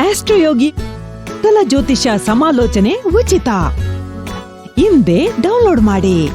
ಆಸ್ಟ್ರೋಯೋಗಿ ಕಲ ಜ್ಯೋತಿಷ ಸಮಾಲೋಚನೆ ಉಚಿತ. ಹಿಂದೆ ಡೌನ್ಲೋಡ್ ಮಾಡಿ.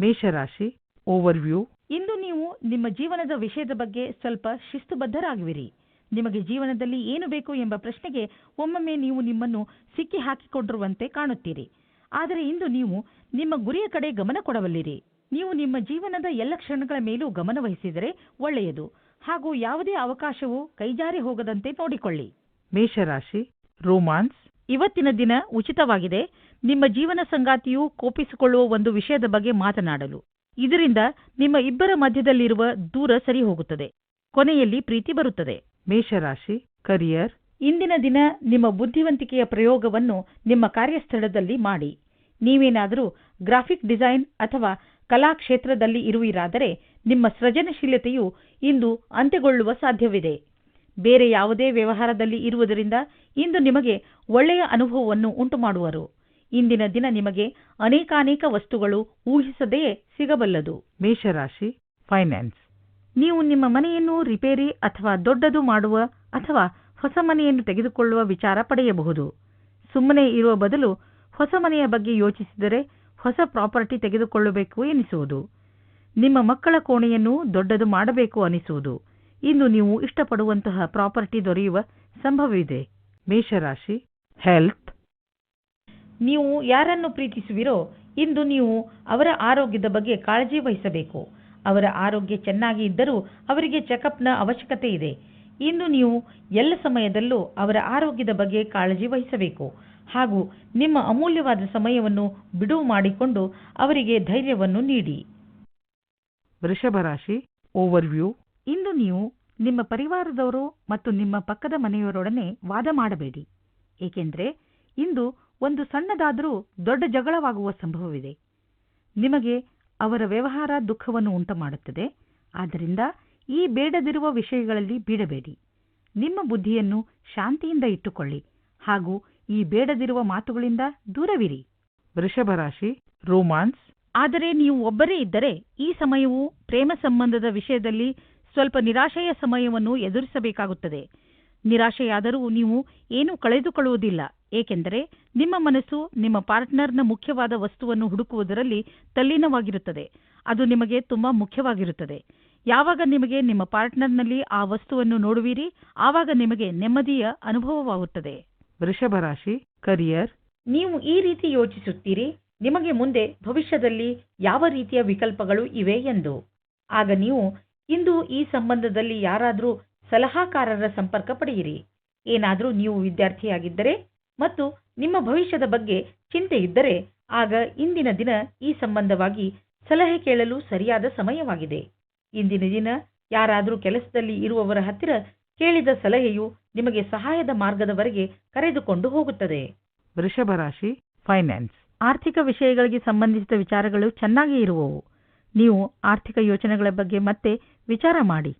ಮೇಷರಾಶಿ ಓವರ್ವ್ಯೂ. ಇಂದು ನೀವು ನಿಮ್ಮ ಜೀವನದ ವಿಷಯದ ಬಗ್ಗೆ ಸ್ವಲ್ಪ ಶಿಸ್ತುಬದ್ಧರಾಗುವಿರಿ. ನಿಮಗೆ ಜೀವನದಲ್ಲಿ ಏನು ಬೇಕು ಎಂಬ ಪ್ರಶ್ನೆಗೆ ಒಮ್ಮೊಮ್ಮೆ ನೀವು ನಿಮ್ಮನ್ನು ಸಿಕ್ಕಿ ಹಾಕಿಕೊಂಡಿರುವಂತೆ ಕಾಣುತ್ತೀರಿ. ಆದರೆ ಇಂದು ನೀವು ನಿಮ್ಮ ಗುರಿಯ ಕಡೆ ಗಮನ ಕೊಡಬಲ್ಲಿರಿ. ನೀವು ನಿಮ್ಮ ಜೀವನದ ಎಲ್ಲ ಕ್ಷಣಗಳ ಮೇಲೂ ಗಮನವಹಿಸಿದರೆ ಒಳ್ಳೆಯದು. ಹಾಗೂ ಯಾವುದೇ ಅವಕಾಶವು ಕೈಜಾರಿ ಹೋಗದಂತೆ ನೋಡಿಕೊಳ್ಳಿ. ಮೇಷರಾಶಿ ರೋಮಾನ್ಸ್. ಇವತ್ತಿನ ದಿನ ಉಚಿತವಾಗಿದೆ. ನಿಮ್ಮ ಜೀವನ ಸಂಗಾತಿಯು ಕೋಪಿಸಿಕೊಳ್ಳುವ ಒಂದು ವಿಷಯದ ಬಗ್ಗೆ ಮಾತನಾಡಲು. ಇದರಿಂದ ನಿಮ್ಮ ಇಬ್ಬರ ಮಧ್ಯದಲ್ಲಿರುವ ದೂರ ಸರಿ ಹೋಗುತ್ತದೆ. ಕೊನೆಯಲ್ಲಿ ಪ್ರೀತಿ ಬರುತ್ತದೆ. ಮೇಷರಾಶಿ ಕರಿಯರ್. ಇಂದಿನ ದಿನ ನಿಮ್ಮ ಬುದ್ಧಿವಂತಿಕೆಯ ಪ್ರಯೋಗವನ್ನು ನಿಮ್ಮ ಕಾರ್ಯಸ್ಥಳದಲ್ಲಿ ಮಾಡಿ. ನೀವೇನಾದರೂ ಗ್ರಾಫಿಕ್ ಡಿಸೈನ್ ಅಥವಾ ಕಲಾ ಕ್ಷೇತ್ರದಲ್ಲಿ ಇರುವಿರಾದರೆ ನಿಮ್ಮ ಸೃಜನಶೀಲತೆಯು ಇಂದು ಅಂತ್ಯಗೊಳ್ಳುವ ಸಾಧ್ಯವಿದೆ. ಬೇರೆ ಯಾವುದೇ ವ್ಯವಹಾರದಲ್ಲಿ ಇರುವುದರಿಂದ ಇಂದು ನಿಮಗೆ ಒಳ್ಳೆಯ ಅನುಭವವನ್ನು ಉಂಟುಮಾಡುವರು. ಇಂದಿನ ದಿನ ನಿಮಗೆ ಅನೇಕಾನೇಕ ವಸ್ತುಗಳು ಊಹಿಸದೆಯೇ ಸಿಗಬಲ್ಲದು. ಮೇಷರಾಶಿ ಫೈನಾನ್ಸ್ ನೀವು ನಿಮ್ಮ ಮನೆಯನ್ನು ರಿಪೇರಿ ಅಥವಾ ದೊಡ್ಡದು ಮಾಡುವ ಅಥವಾ ಹೊಸ ಮನೆಯನ್ನು ತೆಗೆದುಕೊಳ್ಳುವ ವಿಚಾರ ಪಡೆಯಬಹುದು. ಸುಮ್ಮನೆ ಇರುವ ಬದಲು ಹೊಸ ಮನೆಯ ಬಗ್ಗೆ ಯೋಚಿಸಿದರೆ ಹೊಸ ಪ್ರಾಪರ್ಟಿ ತೆಗೆದುಕೊಳ್ಳಬೇಕು ಎನಿಸುವುದು. ನಿಮ್ಮ ಮಕ್ಕಳ ಕೋಣೆಯನ್ನು ದೊಡ್ಡದು ಮಾಡಬೇಕು ಅನಿಸುವುದು. ಇಂದು ನೀವು ಇಷ್ಟಪಡುವಂತಹ ಪ್ರಾಪರ್ಟಿ ದೊರೆಯುವ ಸಂಭವವಿದೆ. ಮೇಷರಾಶಿ. ಹೆಲ್ತ್. ನೀವು ಯಾರನ್ನು ಪ್ರೀತಿಸುವಿರೋ, ಇಂದು ನೀವು ಅವರ ಆರೋಗ್ಯದ ಬಗ್ಗೆ ಕಾಳಜಿ ವಹಿಸಬೇಕು. ಅವರ ಆರೋಗ್ಯ ಚೆನ್ನಾಗಿ ಇದ್ದರೂ ಅವರಿಗೆ ಚೆಕಪ್ನ ಅವಶ್ಯಕತೆ ಇದೆ. ಇಂದು ನೀವು ಎಲ್ಲ ಸಮಯದಲ್ಲೂ ಅವರ ಆರೋಗ್ಯದ ಬಗ್ಗೆ ಕಾಳಜಿ ವಹಿಸಬೇಕು. ಹಾಗೂ ನಿಮ್ಮ ಅಮೂಲ್ಯವಾದ ಸಮಯವನ್ನು ಬಿಡುವು ಮಾಡಿಕೊಂಡು ಅವರಿಗೆ ಧೈರ್ಯವನ್ನು ನೀಡಿ. ವೃಷಭ ರಾಶಿ ಓವರ್ವ್ಯೂ ಇಂದು ನೀವು ನಿಮ್ಮ ಪರಿವಾರದವರು ಮತ್ತು ನಿಮ್ಮ ಪಕ್ಕದ ಮನೆಯವರೊಡನೆ ವಾದ ಮಾಡಬೇಡಿ. ಏಕೆಂದರೆ ಇಂದು ಒಂದು ಸಣ್ಣದಾದರೂ ದೊಡ್ಡ ಜಗಳವಾಗುವ ಸಂಭವವಿದೆ. ನಿಮಗೆ ಅವರ ವ್ಯವಹಾರ ದುಃಖವನ್ನು ಉಂಟುಮಾಡುತ್ತದೆ. ಆದ್ದರಿಂದ ಈ ಬೇಡದಿರುವ ವಿಷಯಗಳಲ್ಲಿ ಬೀಡಬೇಡಿ. ನಿಮ್ಮ ಬುದ್ಧಿಯನ್ನು ಶಾಂತಿಯಿಂದ ಇಟ್ಟುಕೊಳ್ಳಿ ಹಾಗೂ ಈ ಬೇಡದಿರುವ ಮಾತುಗಳಿಂದ ದೂರವಿರಿ. ವೃಷಭ ರಾಶಿ ರೋಮಾನ್ಸ್ ಆದರೆ ನೀವು ಒಬ್ಬರೇ ಇದ್ದರೆ ಈ ಸಮಯವು ಪ್ರೇಮ ಸಂಬಂಧದ ವಿಷಯದಲ್ಲಿ ಸ್ವಲ್ಪ ನಿರಾಶೆಯ ಸಮಯವನ್ನು ಎದುರಿಸಬೇಕಾಗುತ್ತದೆ. ನಿರಾಶೆಯಾದರೂ ನೀವು ಏನೂ ಕಳೆದುಕೊಳ್ಳುವುದಿಲ್ಲ ಏಕೆಂದರೆ ನಿಮ್ಮ ಮನಸ್ಸು ನಿಮ್ಮ ಪಾರ್ಟ್ನರ್ನ ಮುಖ್ಯವಾದ ವಸ್ತುವನ್ನು ಹುಡುಕುವುದರಲ್ಲಿ ತಲ್ಲೀನವಾಗಿರುತ್ತದೆ. ಅದು ನಿಮಗೆ ತುಂಬಾ ಮುಖ್ಯವಾಗಿರುತ್ತದೆ. ಯಾವಾಗ ನಿಮಗೆ ನಿಮ್ಮ ಪಾರ್ಟ್ನರ್ನಲ್ಲಿ ಆ ವಸ್ತುವನ್ನು ನೋಡುವಿರಿ ಆವಾಗ ನಿಮಗೆ ನೆಮ್ಮದಿಯ ಅನುಭವವಾಗುತ್ತದೆ. ವೃಷಭ ರಾಶಿ ಕರಿಯರ್ ನೀವು ಈ ರೀತಿ ಯೋಚಿಸುತ್ತೀರಿ ನಿಮಗೆ ಮುಂದೆ ಭವಿಷ್ಯದಲ್ಲಿ ಯಾವ ರೀತಿಯ ವಿಕಲ್ಪಗಳು ಇವೆ ಎಂದು. ಆಗ ನೀವು ಇಂದು ಈ ಸಂಬಂಧದಲ್ಲಿ ಯಾರಾದರೂ ಸಲಹಾಕಾರರ ಸಂಪರ್ಕ ಪಡೆಯಿರಿ. ಏನಾದರೂ ನೀವು ವಿದ್ಯಾರ್ಥಿಯಾಗಿದ್ದರೆ ಮತ್ತು ನಿಮ್ಮ ಭವಿಷ್ಯದ ಬಗ್ಗೆ ಚಿಂತೆ ಇದ್ದರೆ ಆಗ ಇಂದಿನ ದಿನ ಈ ಸಂಬಂಧವಾಗಿ ಸಲಹೆ ಕೇಳಲು ಸರಿಯಾದ ಸಮಯವಾಗಿದೆ. ಇಂದಿನ ದಿನ ಯಾರಾದರೂ ಕೆಲಸದಲ್ಲಿ ಇರುವವರ ಹತ್ತಿರ ಕೇಳಿದ ಸಲಹೆಯು ನಿಮಗೆ ಸಹಾಯದ ಮಾರ್ಗದವರೆಗೆ ಕರೆದುಕೊಂಡು ಹೋಗುತ್ತದೆ. ವೃಷಭ ರಾಶಿ ಫೈನಾನ್ಸ್ ಆರ್ಥಿಕ ವಿಷಯಗಳಿಗೆ ಸಂಬಂಧಿಸಿದ ವಿಚಾರಗಳು ಚೆನ್ನಾಗಿ ಇರುವವು. ನೀವು ಆರ್ಥಿಕ ಯೋಚನೆಗಳ ಬಗ್ಗೆ ಮತ್ತೆ ವಿಚಾರ ಮಾಡಿ.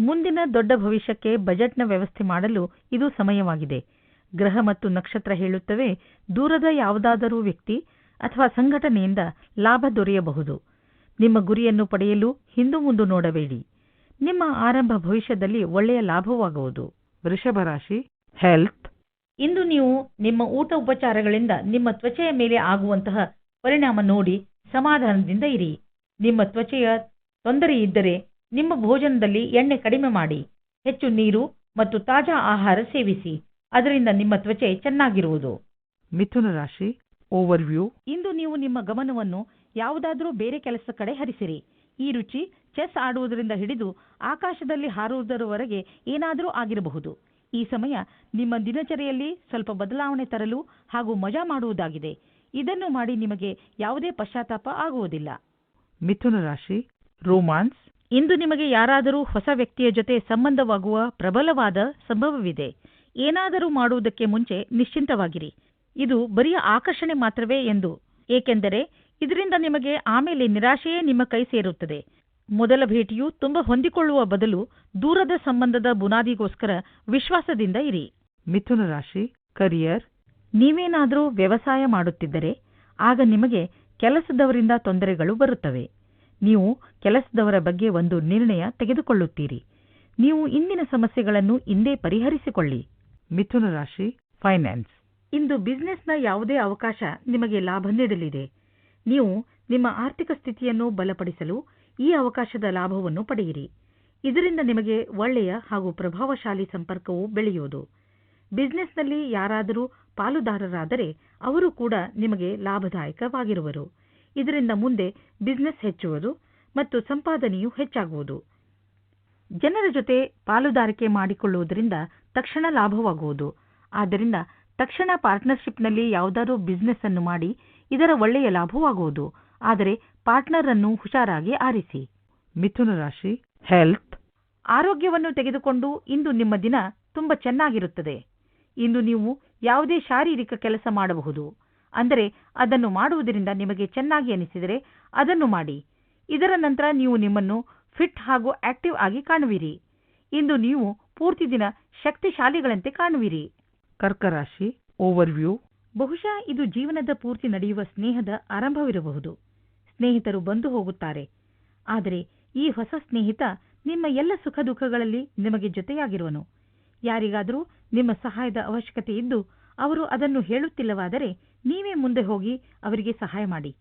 ಮುಂದಿನ ದೊಡ್ಡ ಭವಿಷ್ಯಕ್ಕೆ ಬಜೆಟ್ನ ವ್ಯವಸ್ಥೆ ಮಾಡಲು ಇದು ಸಮಯವಾಗಿದೆ. ಗ್ರಹ ಮತ್ತು ನಕ್ಷತ್ರ ಹೇಳುತ್ತವೆ, ದೂರದ ಯಾವುದಾದರೂ ವ್ಯಕ್ತಿ ಅಥವಾ ಸಂಘಟನೆಯಿಂದ ಲಾಭ ದೊರೆಯಬಹುದು. ನಿಮ್ಮ ಗುರಿಯನ್ನು ಪಡೆಯಲು ಹಿಂದು ಮುಂದು ನೋಡಬೇಡಿ. ನಿಮ್ಮ ಆರಂಭ ಭವಿಷ್ಯದಲ್ಲಿ ಒಳ್ಳೆಯ ಲಾಭವಾಗುವುದು. ವೃಷಭ ರಾಶಿ ಹೆಲ್ತ್ ಇಂದು ನೀವು ನಿಮ್ಮ ಊಟ ಉಪಚಾರಗಳಿಂದ ನಿಮ್ಮ ತ್ವಚೆಯ ಮೇಲೆ ಆಗುವಂತಹ ಪರಿಣಾಮ ನೋಡಿ ಸಮಾಧಾನದಿಂದ ಇರಿ. ನಿಮ್ಮ ತ್ವಚೆಯ ತೊಂದರೆ ಇದ್ದರೆ ನಿಮ್ಮ ಭೋಜನದಲ್ಲಿ ಎಣ್ಣೆ ಕಡಿಮೆ ಮಾಡಿ ಹೆಚ್ಚು ನೀರು ಮತ್ತು ತಾಜಾ ಆಹಾರ ಸೇವಿಸಿ ಅದರಿಂದ ನಿಮ್ಮ ತ್ವಚೆ ಚೆನ್ನಾಗಿರುವುದು. ಮಿಥುನ ರಾಶಿ ಓವರ್ವ್ಯೂ ಇಂದು ನೀವು ನಿಮ್ಮ ಗಮನವನ್ನು ಯಾವುದಾದರೂ ಬೇರೆ ಕೆಲಸ ಕಡೆ ಹರಿಸಿರಿ. ಈ ರುಚಿ ಚೆಸ್ ಆಡುವುದರಿಂದ ಹಿಡಿದು ಆಕಾಶದಲ್ಲಿ ಹಾರುವುದರವರೆಗೆ ಏನಾದರೂ ಆಗಿರಬಹುದು. ಈ ಸಮಯ ನಿಮ್ಮ ದಿನಚರಿಯಲ್ಲಿ ಸ್ವಲ್ಪ ಬದಲಾವಣೆ ತರಲು ಹಾಗೂ ಮಜಾ ಮಾಡುವುದಾಗಿದೆ. ಇದನ್ನು ಮಾಡಿ ನಿಮಗೆ ಯಾವುದೇ ಪಶ್ಚಾತ್ತಾಪ ಆಗುವುದಿಲ್ಲ. ಮಿಥುನ ರಾಶಿ ರೋಮಾನ್ಸ್. ಇಂದು ನಿಮಗೆ ಯಾರಾದರೂ ಹೊಸ ವ್ಯಕ್ತಿಯ ಜೊತೆ ಸಂಬಂಧವಾಗುವ ಪ್ರಬಲವಾದ ಸಂಭವವಿದೆ. ಏನಾದರೂ ಮಾಡುವುದಕ್ಕೆ ಮುಂಚೆ ನಿಶ್ಚಿಂತವಾಗಿರಿ. ಇದು ಬರಿಯ ಆಕರ್ಷಣೆ ಮಾತ್ರವೇ ಎಂದು. ಏಕೆಂದರೆ ಇದರಿಂದ ನಿಮಗೆ ಆಮೇಲೆ ನಿರಾಶೆಯೇ ನಿಮ್ಮ ಕೈ ಸೇರುತ್ತದೆ. ಮೊದಲ ಭೇಟಿಯು ತುಂಬಾ ಹೊಂದಿಕೊಳ್ಳುವ ಬದಲು ದೂರದ ಸಂಬಂಧದ ಬುನಾದಿಗೋಸ್ಕರ ವಿಶ್ವಾಸದಿಂದ ಇರಿ. ಮಿಥುನ ರಾಶಿ ಕರಿಯರ್ ನೀವೇನಾದರೂ ವ್ಯವಸಾಯ ಮಾಡುತ್ತಿದ್ದರೆ ಆಗ ನಿಮಗೆ ಕೆಲಸದವರಿಂದ ತೊಂದರೆಗಳು ಬರುತ್ತವೆ. ನೀವು ಕೆಲಸದವರ ಬಗ್ಗೆ ಒಂದು ನಿರ್ಣಯ ತೆಗೆದುಕೊಳ್ಳುತ್ತೀರಿ. ನೀವು ಇಂದಿನ ಸಮಸ್ಯೆಗಳನ್ನು ಇಂದೇ ಪರಿಹರಿಸಿಕೊಳ್ಳಿ. ಮಿಥುನ ರಾಶಿ ಫೈನಾನ್ಸ್ ಇಂದು ಬಿಸ್ನೆಸ್ನ ಯಾವುದೇ ಅವಕಾಶ ನಿಮಗೆ ಲಾಭ ನೀಡಲಿದೆ. ನೀವು ನಿಮ್ಮ ಆರ್ಥಿಕ ಸ್ಥಿತಿಯನ್ನು ಬಲಪಡಿಸಲು ಈ ಅವಕಾಶದ ಲಾಭವನ್ನು ಪಡೆಯಿರಿ. ಇದರಿಂದ ನಿಮಗೆ ಒಳ್ಳೆಯ ಹಾಗೂ ಪ್ರಭಾವಶಾಲಿ ಸಂಪರ್ಕವು ಬೆಳೆಯುವುದು. ಬಿಸ್ನೆಸ್ನಲ್ಲಿ ಯಾರಾದರೂ ಪಾಲುದಾರರಾದರೆ ಅವರು ಕೂಡ ನಿಮಗೆ ಲಾಭದಾಯಕವಾಗಿರುವರು. ಇದರಿಂದ ಮುಂದೆ ಬಿಸ್ನೆಸ್ ಹೆಚ್ಚುವುದು ಮತ್ತು ಸಂಪಾದನೆಯು ಹೆಚ್ಚಾಗುವುದು. ಜನರ ಜೊತೆ ಪಾಲುದಾರಿಕೆ ಮಾಡಿಕೊಳ್ಳುವುದರಿಂದ ತಕ್ಷಣ ಲಾಭವಾಗುವುದು. ಆದ್ದರಿಂದ ತಕ್ಷಣ ಪಾರ್ಟ್ನರ್ಶಿಪ್ನಲ್ಲಿ ಯಾವುದಾದರೂ ಬಿಸ್ನೆಸ್ ಅನ್ನು ಮಾಡಿ ಇದರ ಒಳ್ಳೆಯ ಲಾಭವಾಗುವುದು. ಆದರೆ ಪಾರ್ಟ್ನರ್ ಅನ್ನು ಹುಷಾರಾಗಿ ಆರಿಸಿ. ಮಿಥುನ ರಾಶಿ ಹೆಲ್ತ್ ಆರೋಗ್ಯವನ್ನು ತೆಗೆದುಕೊಂಡು ಇಂದು ನಿಮ್ಮ ದಿನ ತುಂಬಾ ಚೆನ್ನಾಗಿರುತ್ತದೆ. ಇಂದು ನೀವು ಯಾವುದೇ ಶಾರೀರಿಕ ಕೆಲಸ ಮಾಡಬಹುದು. ಅಂದರೆ ಅದನ್ನು ಮಾಡುವುದರಿಂದ ನಿಮಗೆ ಚೆನ್ನಾಗಿ ಅನಿಸಿದರೆ ಅದನ್ನು ಮಾಡಿ. ಇದರ ನಂತರ ನೀವು ನಿಮ್ಮನ್ನು ಫಿಟ್ ಹಾಗೂ ಆಕ್ಟಿವ್ ಆಗಿ ಕಾಣುವಿರಿ. ಇಂದು ನೀವು ಪೂರ್ತಿ ದಿನ ಶಕ್ತಿಶಾಲಿಗಳಂತೆ ಕಾಣುವಿರಿ. ಕರ್ಕರಾಶಿ ಓವರ್ವ್ಯೂ ಬಹುಶಃ ಇದು ಜೀವನದ ಪೂರ್ತಿ ನಡೆಯುವ ಸ್ನೇಹದ ಆರಂಭವಿರಬಹುದು. ಸ್ನೇಹಿತರು ಬಂದು ಹೋಗುತ್ತಾರೆ. ಆದರೆ ಈ ಹೊಸ ಸ್ನೇಹಿತ ನಿಮ್ಮ ಎಲ್ಲ ಸುಖ ದುಃಖಗಳಲ್ಲಿ ನಿಮಗೆ ಜೊತೆಯಾಗಿರುವನು. ಯಾರಿಗಾದರೂ ನಿಮ್ಮ ಸಹಾಯದ ಅವಶ್ಯಕತೆ ಇದ್ದು ಅವರು ಅದನ್ನು ಹೇಳುತ್ತಿಲ್ಲವಾದರೆ ನೀವೇ ಮುಂದೆ ಹೋಗಿ ಅವರಿಗೆ ಸಹಾಯ ಮಾಡಿ.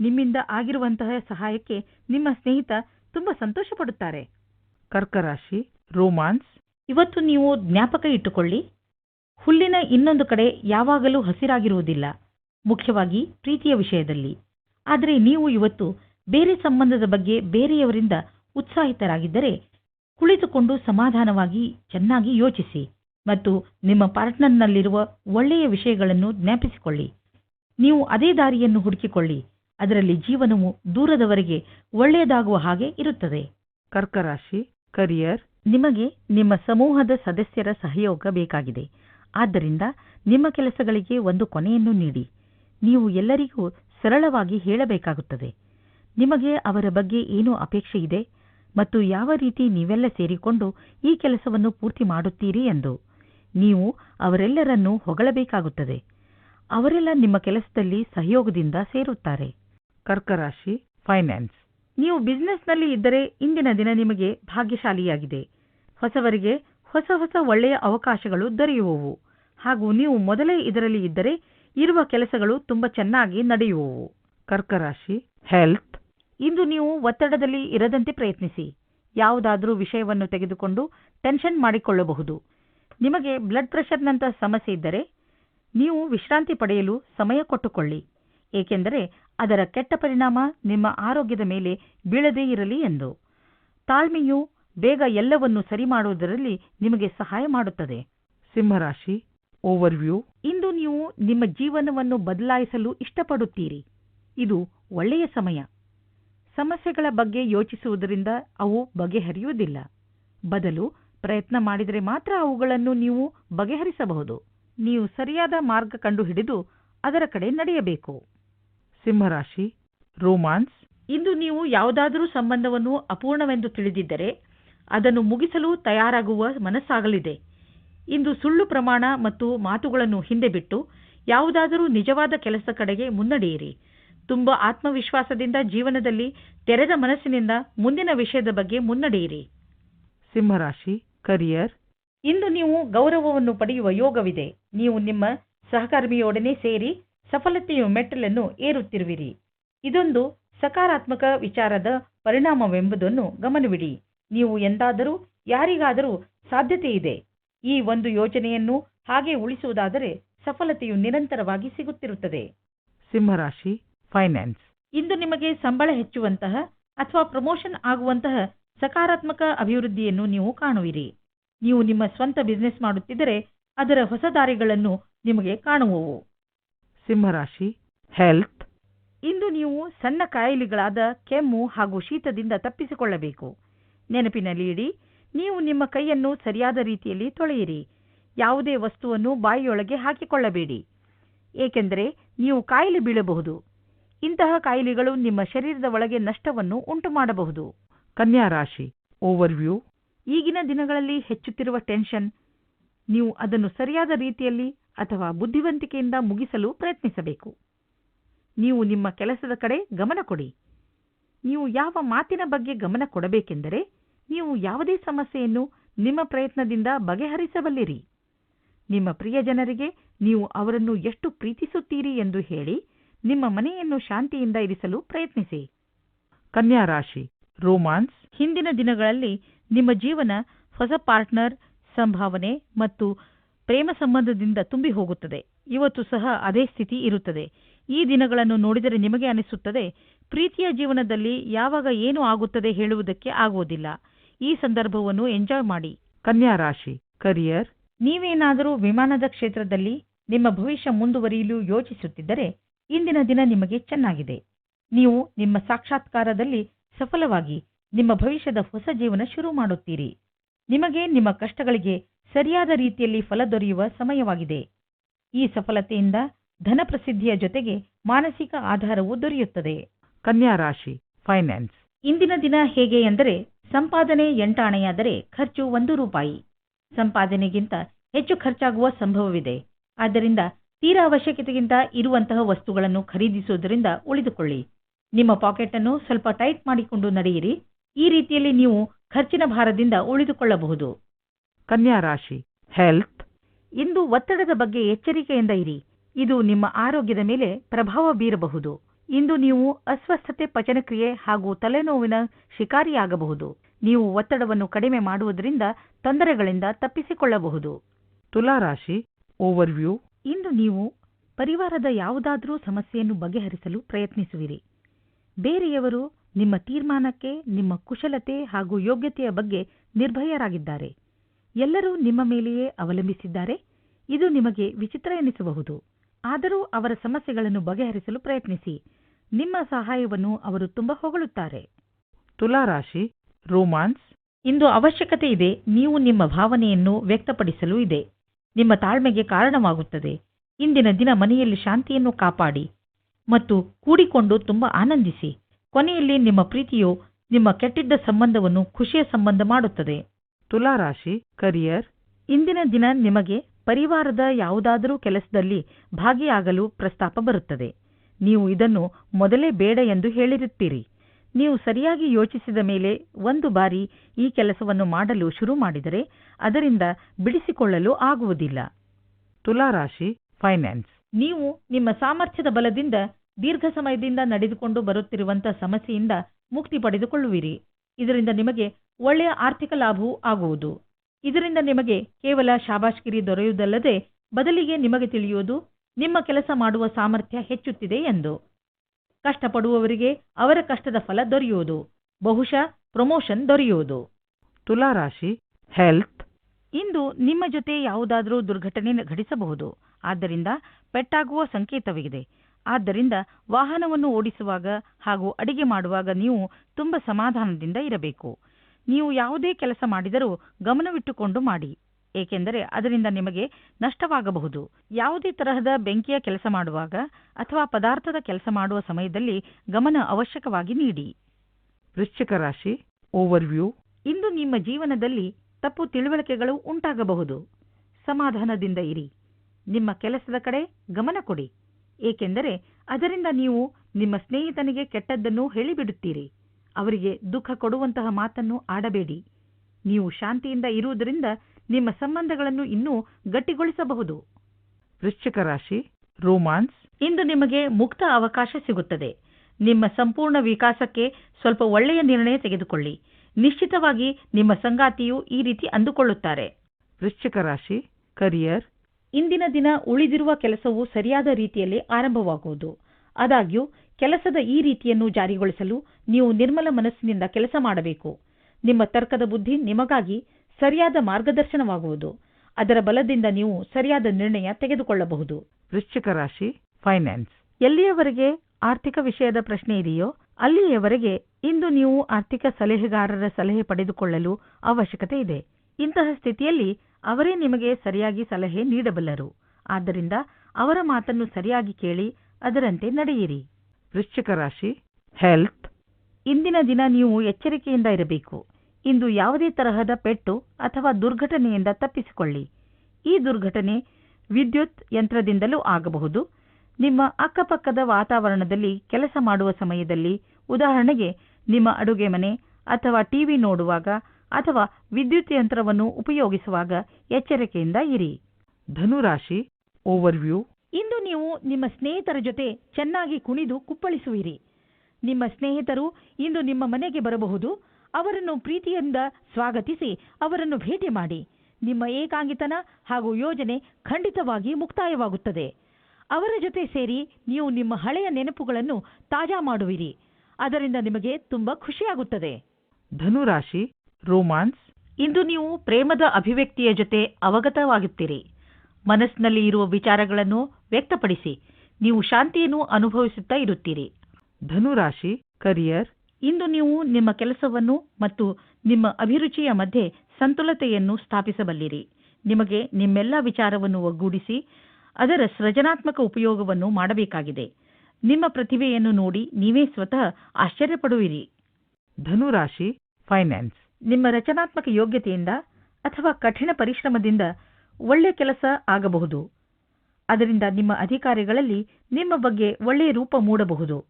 ನಿಮ್ಮಿಂದ ಆಗಿರುವಂತಹ ಸಹಾಯಕ್ಕೆ ನಿಮ್ಮ ಸ್ನೇಹಿತ ತುಂಬಾ ಸಂತೋಷ ಪಡುತ್ತಾರೆ ಕರ್ಕರಾಶಿ ರೋಮಾನ್ಸ್. ಇವತ್ತು ನೀವು ಜ್ಞಾಪಕ ಇಟ್ಟುಕೊಳ್ಳಿ. ಹುಲ್ಲಿನ ಇನ್ನೊಂದು ಕಡೆ ಯಾವಾಗಲೂ ಹಸಿರಾಗಿರುವುದಿಲ್ಲ. ಮುಖ್ಯವಾಗಿ ಪ್ರೀತಿಯ ವಿಷಯದಲ್ಲಿ. ಆದರೆ ನೀವು ಇವತ್ತು ಬೇರೆ ಸಂಬಂಧದ ಬಗ್ಗೆ ಬೇರೆಯವರಿಂದ ಉತ್ಸಾಹಿತರಾಗಿದ್ದರೆ ಕುಳಿತುಕೊಂಡು ಸಮಾಧಾನವಾಗಿ ಚೆನ್ನಾಗಿ ಯೋಚಿಸಿ ಮತ್ತು ನಿಮ್ಮ ಪಾರ್ಟ್ನರ್ನಲ್ಲಿರುವ ಒಳ್ಳೆಯ ವಿಷಯಗಳನ್ನು ಜ್ಞಾಪಿಸಿಕೊಳ್ಳಿ. ನೀವು ಅದೇ ದಾರಿಯನ್ನು ಹುಡುಕಿಕೊಳ್ಳಿ. ಅದರಲ್ಲಿ ಜೀವನವು ದೂರದವರೆಗೆ ಒಳ್ಳೆಯದಾಗುವ ಹಾಗೆ ಇರುತ್ತದೆ. ಕರ್ಕರಾಶಿ ಕರಿಯರ್. ನಿಮಗೆ ನಿಮ್ಮ ಸಮೂಹದ ಸದಸ್ಯರ ಸಹಯೋಗ ಬೇಕಾಗಿದೆ. ಆದ್ದರಿಂದ ನಿಮ್ಮ ಕೆಲಸಗಳಿಗೆ ಒಂದು ಕೊನೆಯನ್ನು ನೀಡಿ. ನೀವು ಎಲ್ಲರಿಗೂ ಸರಳವಾಗಿ ಹೇಳಬೇಕಾಗುತ್ತದೆ. ನಿಮಗೆ ಅವರ ಬಗ್ಗೆ ಏನು ಅಪೇಕ್ಷೆ ಇದೆ? ಮತ್ತು ಯಾವ ರೀತಿ ನೀವೆಲ್ಲ ಸೇರಿಕೊಂಡು ಈ ಕೆಲಸವನ್ನು ಪೂರ್ತಿ ಮಾಡುತ್ತೀರಿ ಎಂದು? ನೀವು ಅವರೆಲ್ಲರನ್ನೂ ಹೊಗಳಬೇಕಾಗುತ್ತದೆ. ಅವರೆಲ್ಲ ನಿಮ್ಮ ಕೆಲಸದಲ್ಲಿ ಸಹಯೋಗದಿಂದ ಸೇರುತ್ತಾರೆ. ಕರ್ಕರಾಶಿ ಫೈನಾನ್ಸ್. ನೀವು ಬಿಸ್ನೆಸ್ನಲ್ಲಿ ಇದ್ದರೆ ಇಂದಿನ ದಿನ ನಿಮಗೆ ಭಾಗ್ಯಶಾಲಿಯಾಗಿದೆ. ಹೊಸವರಿಗೆ ಹೊಸ ಹೊಸ ಒಳ್ಳೆಯ ಅವಕಾಶಗಳು ದೊರೆಯುವವು. ಹಾಗೂ ನೀವು ಮೊದಲೇ ಇದರಲ್ಲಿ ಇದ್ದರೆ ಇರುವ ಕೆಲಸಗಳು ತುಂಬಾ ಚೆನ್ನಾಗಿ ನಡೆಯುವವು. ಕರ್ಕರಾಶಿ ಹೆಲ್ತ್ ಇಂದು ನೀವು ಒತ್ತಡದಲ್ಲಿ ಇರದಂತೆ ಪ್ರಯತ್ನಿಸಿ. ಯಾವುದಾದರೂ ವಿಷಯವನ್ನು ತೆಗೆದುಕೊಂಡು ಟೆನ್ಷನ್ ಮಾಡಿಕೊಳ್ಳಬಹುದು. ನಿಮಗೆ ಬ್ಲಡ್ ಪ್ರೆಷರ್ನಂಥ ಸಮಸ್ಯೆ ಇದ್ದರೆ ನೀವು ವಿಶ್ರಾಂತಿ ಪಡೆಯಲು ಸಮಯ ಕೊಟ್ಟುಕೊಳ್ಳಿ. ಏಕೆಂದರೆ ಅದರ ಕೆಟ್ಟ ಪರಿಣಾಮ ನಿಮ್ಮ ಆರೋಗ್ಯದ ಮೇಲೆ ಬೀಳದೇ ಇರಲಿ ಎಂದು. ತಾಳ್ಮೆಯು ಬೇಗ ಎಲ್ಲವನ್ನೂ ಸರಿ ಮಾಡುವುದರಲ್ಲಿ ನಿಮಗೆ ಸಹಾಯ ಮಾಡುತ್ತದೆ. ಸಿಂಹರಾಶಿ ಓವರ್ವ್ಯೂ ಇಂದು ನೀವು ನಿಮ್ಮ ಜೀವನವನ್ನು ಬದಲಾಯಿಸಲು ಇಷ್ಟಪಡುತ್ತೀರಿ. ಇದು ಒಳ್ಳೆಯ ಸಮಯ. ಸಮಸ್ಯೆಗಳ ಬಗ್ಗೆ ಯೋಚಿಸುವುದರಿಂದ ಅವು ಬಗೆಹರಿಯುವುದಿಲ್ಲ. ಬದಲು ಪ್ರಯತ್ನ ಮಾಡಿದರೆ ಮಾತ್ರ ಅವುಗಳನ್ನು ನೀವು ಬಗೆಹರಿಸಬಹುದು. ನೀವು ಸರಿಯಾದ ಮಾರ್ಗ ಕಂಡುಹಿಡಿದು ಅದರ ಕಡೆ ನಡೆಯಬೇಕು. ಸಿಂಹರಾಶಿ ರೋಮಾನ್ಸ್. ಇಂದು ನೀವು ಯಾವುದಾದರೂ ಸಂಬಂಧವನ್ನು ಅಪೂರ್ಣವೆಂದು ತಿಳಿದಿದ್ದರೆ ಅದನ್ನು ಮುಗಿಸಲು ತಯಾರಾಗುವ ಮನಸ್ಸಾಗಲಿದೆ. ಇಂದು ಸುಳ್ಳು ಪ್ರಮಾಣ ಮತ್ತು ಮಾತುಗಳನ್ನು ಹಿಂದೆ ಬಿಟ್ಟು ಯಾವುದಾದರೂ ನಿಜವಾದ ಕೆಲಸ ಕಡೆಗೆ ಮುನ್ನಡೆಯಿರಿ. ತುಂಬ ಆತ್ಮವಿಶ್ವಾಸದಿಂದ ಜೀವನದಲ್ಲಿ ತೆರೆದ ಮನಸ್ಸಿನಿಂದ ಮುಂದಿನ ವಿಷಯದ ಬಗ್ಗೆ ಮುನ್ನಡೆಯಿರಿ. ಸಿಂಹರಾಶಿ ಕರಿಯರ್ ಇಂದು ನೀವು ಗೌರವವನ್ನು ಪಡೆಯುವ ಯೋಗವಿದೆ. ನೀವು ನಿಮ್ಮ ಸಹಕರ್ಮಿಯೊಡನೆ ಸೇರಿ ಸಫಲತೆಯ ಮೆಟ್ಟಲನ್ನು ಏರುತ್ತಿರುವಿರಿ. ಇದೊಂದು ಸಕಾರಾತ್ಮಕ ವಿಚಾರದ ಪರಿಣಾಮವೆಂಬುದನ್ನು ಗಮನವಿಡಿ. ನೀವು ಎಂದಾದರೂ ಯಾರಿಗಾದರೂ ಸಾಧ್ಯತೆ ಇದೆ ಈ ಒಂದು ಯೋಜನೆಯನ್ನು ಹಾಗೆ ಉಳಿಸುವುದಾದರೆ ಸಫಲತೆಯು ನಿರಂತರವಾಗಿ ಸಿಗುತ್ತಿರುತ್ತದೆ. ಸಿಂಹರಾಶಿ ಫೈನಾನ್ಸ್ ಇಂದು ನಿಮಗೆ ಸಂಬಳ ಹೆಚ್ಚುವಂತಹ ಅಥವಾ ಪ್ರಮೋಷನ್ ಆಗುವಂತಹ ಸಕಾರಾತ್ಮಕ ಅಭಿವೃದ್ಧಿಯನ್ನು ನೀವು ಕಾಣುವಿರಿ. ನೀವು ನಿಮ್ಮ ಸ್ವಂತ ಬಿಸಿನೆಸ್ ಮಾಡುತ್ತಿದ್ದರೆ ಅದರ ಹೊಸ ದಾರಿಗಳನ್ನು ನಿಮಗೆ ಕಾಣುವವು. ಸಿಂಹರಾಶಿ ಹೆಲ್ತ್ ಇಂದು ನೀವು ಸಣ್ಣ ಕಾಯಿಲೆಗಳಾದ ಕೆಮ್ಮು ಹಾಗೂ ಶೀತದಿಂದ ತಪ್ಪಿಸಿಕೊಳ್ಳಬೇಕು. ನೆನಪಿನಲ್ಲಿ ಇಡಿ ನೀವು ನಿಮ್ಮ ಕೈಯನ್ನು ಸರಿಯಾದ ರೀತಿಯಲ್ಲಿ ತೊಳೆಯಿರಿ. ಯಾವುದೇ ವಸ್ತುವನ್ನು ಬಾಯಿಯೊಳಗೆ ಹಾಕಿಕೊಳ್ಳಬೇಡಿ. ಏಕೆಂದರೆ ನೀವು ಕಾಯಿಲೆ ಬೀಳಬಹುದು. ಇಂತಹ ಕಾಯಿಲೆಗಳು ನಿಮ್ಮ ಶರೀರದ ಒಳಗೆ ನಷ್ಟವನ್ನು ಉಂಟುಮಾಡಬಹುದು. ಕನ್ಯಾ ರಾಶಿ ಓವರ್ವ್ಯೂ ಈಗಿನ ದಿನಗಳಲ್ಲಿ ಹೆಚ್ಚುತ್ತಿರುವ ಟೆನ್ಷನ್ ನೀವು ಅದನ್ನು ಸರಿಯಾದ ರೀತಿಯಲ್ಲಿ ಅಥವಾ ಬುದ್ಧಿವಂತಿಕೆಯಿಂದ ಮುಗಿಸಲು ಪ್ರಯತ್ನಿಸಬೇಕು. ನೀವು ನಿಮ್ಮ ಕೆಲಸದ ಕಡೆ ಗಮನ ಕೊಡಿ. ನೀವು ಯಾವ ಮಾತಿನ ಬಗ್ಗೆ ಗಮನ ಕೊಡಬೇಕೆಂದರೆ ನೀವು ಯಾವುದೇ ಸಮಸ್ಯೆಯನ್ನು ನಿಮ್ಮ ಪ್ರಯತ್ನದಿಂದ ಬಗೆಹರಿಸಬಲ್ಲಿರಿ. ನಿಮ್ಮ ಪ್ರಿಯಜನರಿಗೆ ನೀವು ಅವರನ್ನು ಎಷ್ಟು ಪ್ರೀತಿಸುತ್ತೀರಿ ಎಂದು ಹೇಳಿ ನಿಮ್ಮ ಮನೆಯನ್ನು ಶಾಂತಿಯಿಂದ ಇರಿಸಲು ಪ್ರಯತ್ನಿಸಿ. ಕನ್ಯಾ ರಾಶಿ, ರೋಮಾನ್ಸ್, ಹಿಂದಿನ ದಿನಗಳಲ್ಲಿ ನಿಮ್ಮ ಜೀವನ ಹೊಸ ಪಾರ್ಟ್ನರ್, ಸಂಭಾವನೆ ಮತ್ತು ಪ್ರೇಮ ಸಂಬಂಧದಿಂದ ತುಂಬಿ ಹೋಗುತ್ತದೆ. ಇವತ್ತು ಸಹ ಅದೇ ಸ್ಥಿತಿ ಇರುತ್ತದೆ. ಈ ದಿನಗಳನ್ನು ನೋಡಿದರೆ ನಿಮಗೆ ಅನಿಸುತ್ತದೆ, ಪ್ರೀತಿಯ ಜೀವನದಲ್ಲಿ ಯಾವಾಗ ಏನು ಆಗುತ್ತದೆ ಹೇಳುವುದಕ್ಕೆ ಆಗುವುದಿಲ್ಲ. ಈ ಸಂದರ್ಭವನ್ನು ಎಂಜಾಯ್ ಮಾಡಿ. ಕನ್ಯಾ ರಾಶಿ ಕರಿಯರ್ ನೀವೇನಾದರೂ ವಿಮಾನದ ಕ್ಷೇತ್ರದಲ್ಲಿ ನಿಮ್ಮ ಭವಿಷ್ಯ ಮುಂದುವರಿಯಲು ಯೋಚಿಸುತ್ತಿದ್ದರೆ ಇಂದಿನ ದಿನ ನಿಮಗೆ ಚೆನ್ನಾಗಿದೆ. ನೀವು ನಿಮ್ಮ ಸಾಕ್ಷಾತ್ಕಾರದಲ್ಲಿ ಸಫಲವಾಗಿ ನಿಮ್ಮ ಭವಿಷ್ಯದ ಹೊಸ ಜೀವನ ಶುರು ಮಾಡುತ್ತೀರಿ. ನಿಮಗೆ ನಿಮ್ಮ ಕಷ್ಟಗಳಿಗೆ ಸರಿಯಾದ ರೀತಿಯಲ್ಲಿ ಫಲ ದೊರೆಯುವ ಸಮಯವಾಗಿದೆ. ಈ ಸಫಲತೆಯಿಂದ ಧನಪ್ರಸಿದ್ಧಿಯ ಜೊತೆಗೆ ಮಾನಸಿಕ ಆಧಾರವೂ ದೊರೆಯುತ್ತದೆ. ಕನ್ಯಾ ರಾಶಿ ಫೈನಾನ್ಸ್ ಇಂದಿನ ದಿನ ಹೇಗೆ ಎಂದರೆ ಸಂಪಾದನೆ ಎಂಟಾಣೆಯಾದರೆ ಖರ್ಚು ಒಂದು ರೂಪಾಯಿ. ಸಂಪಾದನೆಗಿಂತ ಹೆಚ್ಚು ಖರ್ಚಾಗುವ ಸಂಭವವಿದೆ. ಆದ್ದರಿಂದ ತೀರಾ ಅವಶ್ಯಕತೆಗಿಂತ ಇರುವಂತಹ ವಸ್ತುಗಳನ್ನು ಖರೀದಿಸುವುದರಿಂದ ಉಳಿದುಕೊಳ್ಳಿ. ನಿಮ್ಮ ಪಾಕೆಟ್ ಅನ್ನು ಸ್ವಲ್ಪ ಟೈಟ್ ಮಾಡಿಕೊಂಡು ನಡೆಯಿರಿ. ಈ ರೀತಿಯಲ್ಲಿ ನೀವು ಖರ್ಚಿನ ಭಾರದಿಂದ ಉಳಿದುಕೊಳ್ಳಬಹುದು. ಕನ್ಯಾ ರಾಶಿ ಹೆಲ್ತ್ ಇಂದು ಒತ್ತಡದ ಬಗ್ಗೆ ಎಚ್ಚರಿಕೆಯಿಂದ ಇರಿ. ಇದು ನಿಮ್ಮ ಆರೋಗ್ಯದ ಮೇಲೆ ಪ್ರಭಾವ ಬೀರಬಹುದು. ಇಂದು ನೀವು ಅಸ್ವಸ್ಥತೆ ಪಚನಕ್ರಿಯೆ ಹಾಗೂ ತಲೆನೋವಿನ ಶಿಕಾರಿಯಾಗಬಹುದು. ನೀವು ಒತ್ತಡವನ್ನು ಕಡಿಮೆ ಮಾಡುವುದರಿಂದ ತೊಂದರೆಗಳಿಂದ ತಪ್ಪಿಸಿಕೊಳ್ಳಬಹುದು. ತುಲಾರಾಶಿ ಓವರ್ವ್ಯೂ ಇಂದು ನೀವು ಪರಿವಾರದ ಯಾವುದಾದರೂ ಸಮಸ್ಯೆಯನ್ನು ಬಗೆಹರಿಸಲು ಪ್ರಯತ್ನಿಸುವಿರಿ. ಬೇರೆಯವರು ನಿಮ್ಮ ತೀರ್ಮಾನಕ್ಕೆ ನಿಮ್ಮ ಕುಶಲತೆ ಹಾಗೂ ಯೋಗ್ಯತೆಯ ಬಗ್ಗೆ ನಿರ್ಭಯರಾಗಿದ್ದಾರೆ. ಎಲ್ಲರೂ ನಿಮ್ಮ ಮೇಲೆಯೇ ಅವಲಂಬಿಸಿದ್ದಾರೆ. ಇದು ನಿಮಗೆ ವಿಚಿತ್ರ ಎನಿಸಬಹುದು. ಆದರೂ ಅವರ ಸಮಸ್ಯೆಗಳನ್ನು ಬಗೆಹರಿಸಲು ಪ್ರಯತ್ನಿಸಿ. ನಿಮ್ಮ ಸಹಾಯವನ್ನು ಅವರು ತುಂಬಾ ಹೊಗಳುತ್ತಾರೆ. ತುಲಾ ರಾಶಿ ರೋಮಾನ್ಸ್. ಇಂದು ಅವಶ್ಯಕತೆ ಇದೆ ನೀವು ನಿಮ್ಮ ಭಾವನೆಯನ್ನು ವ್ಯಕ್ತಪಡಿಸಲು ಇದೆ. ನಿಮ್ಮ ತಾಳ್ಮೆಗೆ ಕಾರಣವಾಗುತ್ತದೆ. ಇಂದಿನ ದಿನ ಮನೆಯಲ್ಲಿ ಶಾಂತಿಯನ್ನು ಕಾಪಾಡಿ ಮತ್ತು ಕೂಡಿಕೊಂಡು ತುಂಬಾ ಆನಂದಿಸಿ. ಕೊನೆಯಲ್ಲಿ ನಿಮ್ಮ ಪ್ರೀತಿಯು ನಿಮ್ಮ ಕೆಟ್ಟಿದ್ದ ಸಂಬಂಧವನ್ನು ಖುಷಿಯ ಸಂಬಂಧ ಮಾಡುತ್ತದೆ. ತುಲಾ ರಾಶಿ ಕರಿಯರ್. ಇಂದಿನ ದಿನ ನಿಮಗೆ ಪರಿವಾರದ ಯಾವುದಾದರೂ ಕೆಲಸದಲ್ಲಿ ಭಾಗಿಯಾಗಲು ಪ್ರಸ್ತಾಪ ಬರುತ್ತದೆ. ನೀವು ಇದನ್ನು ಮೊದಲೇ ಬೇಡ ಎಂದು ಹೇಳಿರುತ್ತೀರಿ. ನೀವು ಸರಿಯಾಗಿ ಯೋಚಿಸಿದ ಮೇಲೆ ಒಂದು ಬಾರಿ ಈ ಕೆಲಸವನ್ನು ಮಾಡಲು ಶುರು ಮಾಡಿದರೆ ಅದರಿಂದ ಬಿಡಿಸಿಕೊಳ್ಳಲು ಆಗುವುದಿಲ್ಲ. ತುಲಾ ರಾಶಿ ಫೈನಾನ್ಸ್ ನೀವು ನಿಮ್ಮ ಸಾಮರ್ಥ್ಯದ ಬಲದಿಂದ ದೀರ್ಘ ಸಮಯದಿಂದ ನಡೆದುಕೊಂಡು ಬರುತ್ತಿರುವಂತಹ ಸಮಸ್ಯೆಯಿಂದ ಮುಕ್ತಿ ಪಡೆದುಕೊಳ್ಳುವಿರಿ. ಇದರಿಂದ ನಿಮಗೆ ಒಳ್ಳೆಯ ಆರ್ಥಿಕ ಲಾಭವೂ ಆಗುವುದು. ಇದರಿಂದ ನಿಮಗೆ ಕೇವಲ ಶಾಬಾಷ್ಗಿರಿ ದೊರೆಯುವುದಲ್ಲದೆ ಬದಲಿಗೆ ನಿಮಗೆ ತಿಳಿಯುವುದು ನಿಮ್ಮ ಕೆಲಸ ಮಾಡುವ ಸಾಮರ್ಥ್ಯ ಹೆಚ್ಚುತ್ತಿದೆ ಎಂದು. ಕಷ್ಟಪಡುವವರಿಗೆ ಅವರ ಕಷ್ಟದ ಫಲ ದೊರೆಯುವುದು. ಬಹುಶಃ ಪ್ರಮೋಷನ್ ದೊರೆಯುವುದು. ತುಲಾ ರಾಶಿ ಹೆಲ್ತ್. ಇಂದು ನಿಮ್ಮ ಜೊತೆ ಯಾವುದಾದರೂ ದುರ್ಘಟನೆ ಘಟಿಸಬಹುದು. ಆದ್ದರಿಂದ ಪೆಟ್ಟಾಗುವ ಸಂಕೇತವಿದೆ. ಆದ್ದರಿಂದ ವಾಹನವನ್ನು ಓಡಿಸುವಾಗ ಹಾಗೂ ಅಡಿಗೆ ಮಾಡುವಾಗ ನೀವು ತುಂಬ ಸಮಾಧಾನದಿಂದ ಇರಬೇಕು. ನೀವು ಯಾವುದೇ ಕೆಲಸ ಮಾಡಿದರೂ ಗಮನವಿಟ್ಟುಕೊಂಡು ಮಾಡಿ. ಏಕೆಂದರೆ ಅದರಿಂದ ನಿಮಗೆ ನಷ್ಟವಾಗಬಹುದು. ಯಾವುದೇ ತರಹದ ಬೆಂಕಿಯ ಕೆಲಸ ಮಾಡುವಾಗ ಅಥವಾ ಪದಾರ್ಥದ ಕೆಲಸ ಮಾಡುವ ಸಮಯದಲ್ಲಿ ಗಮನ ಅವಶ್ಯಕವಾಗಿ ನೀಡಿ. ವೃಶ್ಚಿಕ ರಾಶಿ ಓವರ್ವ್ಯೂ ಇಂದು ನಿಮ್ಮ ಜೀವನದಲ್ಲಿ ತಪ್ಪು ತಿಳುವಳಿಕೆಗಳು ಉಂಟಾಗಬಹುದು. ಸಮಾಧಾನದಿಂದ ಇರಿ. ನಿಮ್ಮ ಕೆಲಸದ ಕಡೆ ಗಮನ ಕೊಡಿ. ಏಕೆಂದರೆ ಅದರಿಂದ ನೀವು ನಿಮ್ಮ ಸ್ನೇಹಿತನಿಗೆ ಕೆಟ್ಟದ್ದನ್ನು ಹೇಳಿಬಿಡುತ್ತೀರಿ. ಅವರಿಗೆ ದುಃಖ ಕೊಡುವಂತಹ ಮಾತನ್ನು ಆಡಬೇಡಿ. ನೀವು ಶಾಂತಿಯಿಂದ ಇರುವುದರಿಂದ ನಿಮ್ಮ ಸಂಬಂಧಗಳನ್ನು ಇನ್ನೂ ಗಟ್ಟಿಗೊಳಿಸಬಹುದು. ವೃಶ್ಚಿಕ ರಾಶಿ ರೋಮಾನ್ಸ್ ಇಂದು ನಿಮಗೆ ಮುಕ್ತ ಅವಕಾಶ ಸಿಗುತ್ತದೆ. ನಿಮ್ಮ ಸಂಪೂರ್ಣ ವಿಕಾಸಕ್ಕೆ ಸ್ವಲ್ಪ ಒಳ್ಳೆಯ ನಿರ್ಣಯ ತೆಗೆದುಕೊಳ್ಳಿ. ನಿಶ್ಚಿತವಾಗಿ ನಿಮ್ಮ ಸಂಗಾತಿಯು ಈ ರೀತಿ ಅಂದುಕೊಳ್ಳುತ್ತಾರೆ. ವೃಶ್ಚಿಕ ರಾಶಿ ಕರಿಯರ್ ಇಂದಿನ ದಿನ ಉಳಿದಿರುವ ಕೆಲಸವು ಸರಿಯಾದ ರೀತಿಯಲ್ಲಿ ಆರಂಭವಾಗುವುದು. ಆದಾಗ್ಯೂ ಕೆಲಸದ ಈ ರೀತಿಯನ್ನು ಜಾರಿಗೊಳಿಸಲು ನೀವು ನಿರ್ಮಲ ಮನಸ್ಸಿನಿಂದ ಕೆಲಸ ಮಾಡಬೇಕು. ನಿಮ್ಮ ತರ್ಕದ ಬುದ್ಧಿ ನಿಮಗಾಗಿ ಸರಿಯಾದ ಮಾರ್ಗದರ್ಶನವಾಗುವುದು. ಅದರ ಬಲದಿಂದ ನೀವು ಸರಿಯಾದ ನಿರ್ಣಯ ತೆಗೆದುಕೊಳ್ಳಬಹುದು. ವೃಶ್ಚಿಕ ರಾಶಿ ಫೈನಾನ್ಸ್ ಎಲ್ಲಿಯವರೆಗೆ ಆರ್ಥಿಕ ವಿಷಯದ ಪ್ರಶ್ನೆ ಇದೆಯೋ ಅಲ್ಲಿಯವರೆಗೆ ಇಂದು ನೀವು ಆರ್ಥಿಕ ಸಲಹೆಗಾರರ ಸಲಹೆ ಪಡೆದುಕೊಳ್ಳಲು ಅವಶ್ಯಕತೆ ಇದೆ. ಇಂತಹ ಸ್ಥಿತಿಯಲ್ಲಿ ಅವರೇ ನಿಮಗೆ ಸರಿಯಾಗಿ ಸಲಹೆ ನೀಡಬಲ್ಲರು. ಆದ್ದರಿಂದ ಅವರ ಮಾತನ್ನು ಸರಿಯಾಗಿ ಕೇಳಿ ಅದರಂತೆ ನಡೆಯಿರಿ. ವೃಶ್ಚಿಕ ರಾಶಿ ಹೆಲ್ತ್ ಇಂದಿನ ದಿನ ನೀವು ಎಚ್ಚರಿಕೆಯಿಂದ ಇರಬೇಕು. ಇಂದು ಯಾವುದೇ ತರಹದ ಪೆಟ್ಟು ಅಥವಾ ದುರ್ಘಟನೆಯಿಂದ ತಪ್ಪಿಸಿಕೊಳ್ಳಿ. ಈ ದುರ್ಘಟನೆ ವಿದ್ಯುತ್ ಯಂತ್ರದಿಂದಲೂ ಆಗಬಹುದು. ನಿಮ್ಮ ಅಕ್ಕಪಕ್ಕದ ವಾತಾವರಣದಲ್ಲಿ ಕೆಲಸ ಮಾಡುವ ಸಮಯದಲ್ಲಿ ಉದಾಹರಣೆಗೆ ನಿಮ್ಮ ಅಡುಗೆ ಮನೆ ಅಥವಾ ಟಿವಿ ನೋಡುವಾಗ ಅಥವಾ ವಿದ್ಯುತ್ ಯಂತ್ರವನ್ನು ಉಪಯೋಗಿಸುವಾಗ ಎಚ್ಚರಿಕೆಯಿಂದ ಇರಿ. ಧನುರಾಶಿ ಓವರ್ವ್ಯೂ. ಇಂದು ನೀವು ನಿಮ್ಮ ಸ್ನೇಹಿತರ ಜೊತೆ ಚೆನ್ನಾಗಿ ಕುಣಿದು ಕುಪ್ಪಳಿಸುವಿರಿ. ನಿಮ್ಮ ಸ್ನೇಹಿತರು ಇಂದು ನಿಮ್ಮ ಮನೆಗೆ ಬರಬಹುದು. ಅವರನ್ನು ಪ್ರೀತಿಯಿಂದ ಸ್ವಾಗತಿಸಿ ಅವರನ್ನು ಭೇಟಿ ಮಾಡಿ. ನಿಮ್ಮ ಏಕಾಂಗಿತನ ಹಾಗೂ ಯೋಜನೆ ಖಂಡಿತವಾಗಿ ಮುಕ್ತಾಯವಾಗುತ್ತದೆ. ಅವರ ಜೊತೆ ಸೇರಿ ನೀವು ನಿಮ್ಮ ಹಳೆಯ ನೆನಪುಗಳನ್ನು ತಾಜಾ ಮಾಡುವಿರಿ. ಅದರಿಂದ ನಿಮಗೆ ತುಂಬಾ ಖುಷಿಯಾಗುತ್ತದೆ. ಧನುರಾಶಿ ರೋಮಾನ್ಸ್. ಇಂದು ನೀವು ಪ್ರೇಮದ ಅಭಿವ್ಯಕ್ತಿಯ ಜೊತೆ ಅವಗತವಾಗುತ್ತೀರಿ. ಮನಸ್ಸಿನಲ್ಲಿ ಇರುವ ವಿಚಾರಗಳನ್ನು ವ್ಯಕ್ತಪಡಿಸಿ. ನೀವು ಶಾಂತಿಯನ್ನು ಅನುಭವಿಸುತ್ತಾ ಇರುತ್ತೀರಿ. ಧನುರಾಶಿ ಕರಿಯರ್. ಇಂದು ನೀವು ನಿಮ್ಮ ಕೆಲಸವನ್ನು ಮತ್ತು ನಿಮ್ಮ ಅಭಿರುಚಿಯ ಮಧ್ಯೆ ಸಂತುಲತೆಯನ್ನು ಸ್ಥಾಪಿಸಬಲ್ಲಿರಿ. ನಿಮಗೆ ನಿಮ್ಮೆಲ್ಲ ವಿಚಾರವನ್ನು ಒಗ್ಗೂಡಿಸಿ ಅದರ ಸೃಜನಾತ್ಮಕ ಉಪಯೋಗವನ್ನು ಮಾಡಬೇಕಾಗಿದೆ. ನಿಮ್ಮ ಪ್ರತಿಭೆಯನ್ನು ನೋಡಿ ನೀವೇ ಸ್ವತಃ ಆಶ್ಚರ್ಯಪಡುವಿರಿ. ಧನುರಾಶಿ ಫೈನಾನ್ಸ್ ನಿಮ್ಮ ರಚನಾತ್ಮಕ ಯೋಗ್ಯತೆಯಿಂದ ಅಥವಾ ಕಠಿಣ ಪರಿಶ್ರಮದಿಂದ ಒಳ್ಳೆಯ ಕೆಲಸ ಆಗಬಹುದು. ಅದರಿಂದ ನಿಮ್ಮ ಅಧಿಕಾರಿಗಳಲ್ಲಿ ನಿಮ್ಮ ಬಗ್ಗೆ ಒಳ್ಳೆಯ ರೂಪ ಮೂಡಬಹುದು.